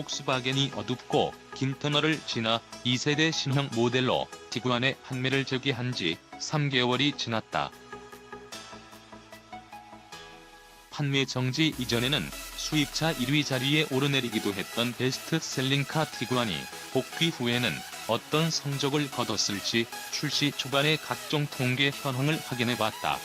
폭스바겐이 어둡고 긴 터널을 지나 2세대 신형 모델로 티구안의 판매를 재개한 지 3개월이 지났다. 판매 정지 이전에는 수입차 1위 자리에 오르내리기도 했던 베스트셀링카 티구안이 복귀 후에는 어떤 성적을 거뒀을지 출시 초반의 각종 통계 현황을 확인해봤다.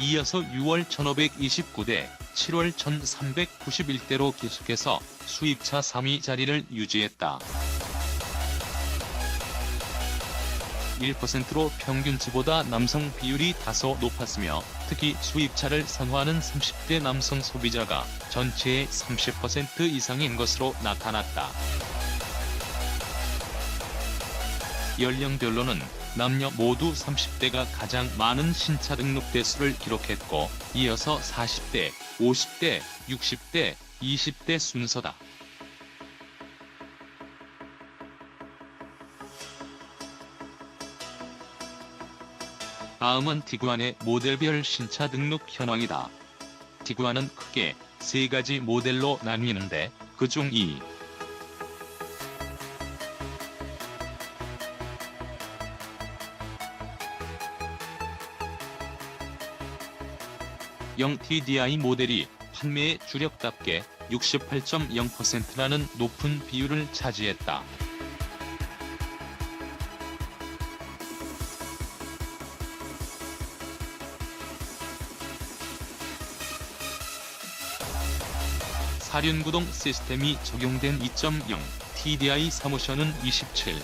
이어서 6월 1529대, 7월 1391대로 계속해서 수입차 3위 자리를 유지했다. 1%로 평균치보다 남성 비율이 다소 높았으며 특히 수입차를 선호하는 30대 남성 소비자가 전체의 30% 이상인 것으로 나타났다. 연령별로는 남녀 모두 30대가 가장 많은 신차 등록 대수를 기록했고 이어서 40대, 50대, 60대, 20대 순서다. 다음은 티구안의 모델별 신차 등록 현황이다. 티구안은 크게 세 가지 모델로 나뉘는데 그중 이 영 TDI 모델이 판매의 주력답게 68.0%라는 높은 비율을 차지했다. 사륜구동 시스템이 적용된 2.0 TDI 사모션은 27.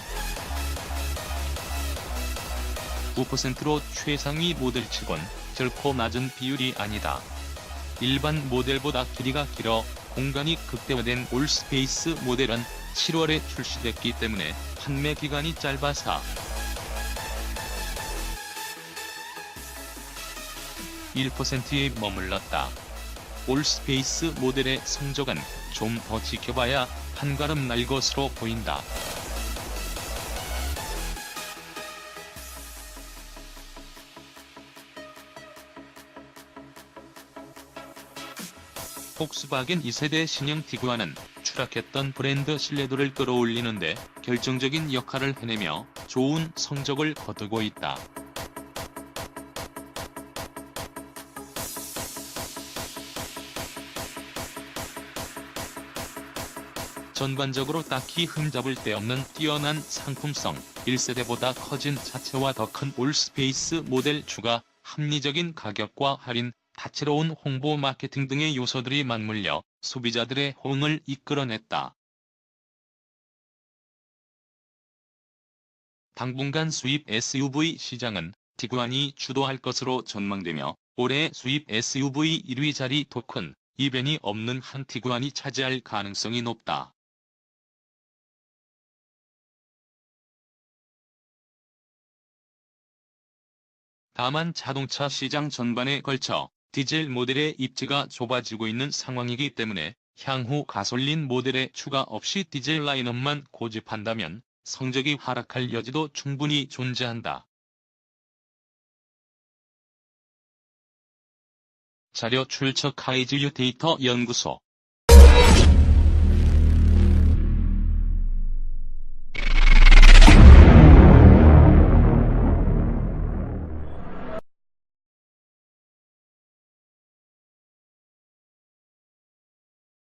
9%로 최상위 모델치곤 결코 낮은 비율이 아니다. 일반 모델보다 길이가 길어 공간이 극대화된 올스페이스 모델은 7월에 출시됐기 때문에 판매 기간이 짧아서 1%에 머물렀다. 올스페이스 모델의 성적은 좀 더 지켜봐야 한가름 날 것으로 보인다. 폭스바겐 2세대 신형 티구안은 추락했던 브랜드 신뢰도를 끌어올리는데 결정적인 역할을 해내며 좋은 성적을 거두고 있다. 전반적으로 딱히 흠잡을 데 없는 뛰어난 상품성, 1세대보다 커진 차체와 더 큰 올스페이스 모델 추가, 합리적인 가격과 할인, 다채로운 홍보 마케팅 등의 요소들이 맞물려 소비자들의 호응을 이끌어냈다. 당분간 수입 SUV 시장은 티구안이 주도할 것으로 전망되며 올해 수입 SUV 1위 자리 토큰, 이변이 없는 한 티구안이 차지할 가능성이 높다. 다만 자동차 시장 전반에 걸쳐 디젤 모델의 입지가 좁아지고 있는 상황이기 때문에 향후 가솔린 모델의 추가 없이 디젤 라인업만 고집한다면 성적이 하락할 여지도 충분히 존재한다. 자료 출처 카이즈유 데이터 연구소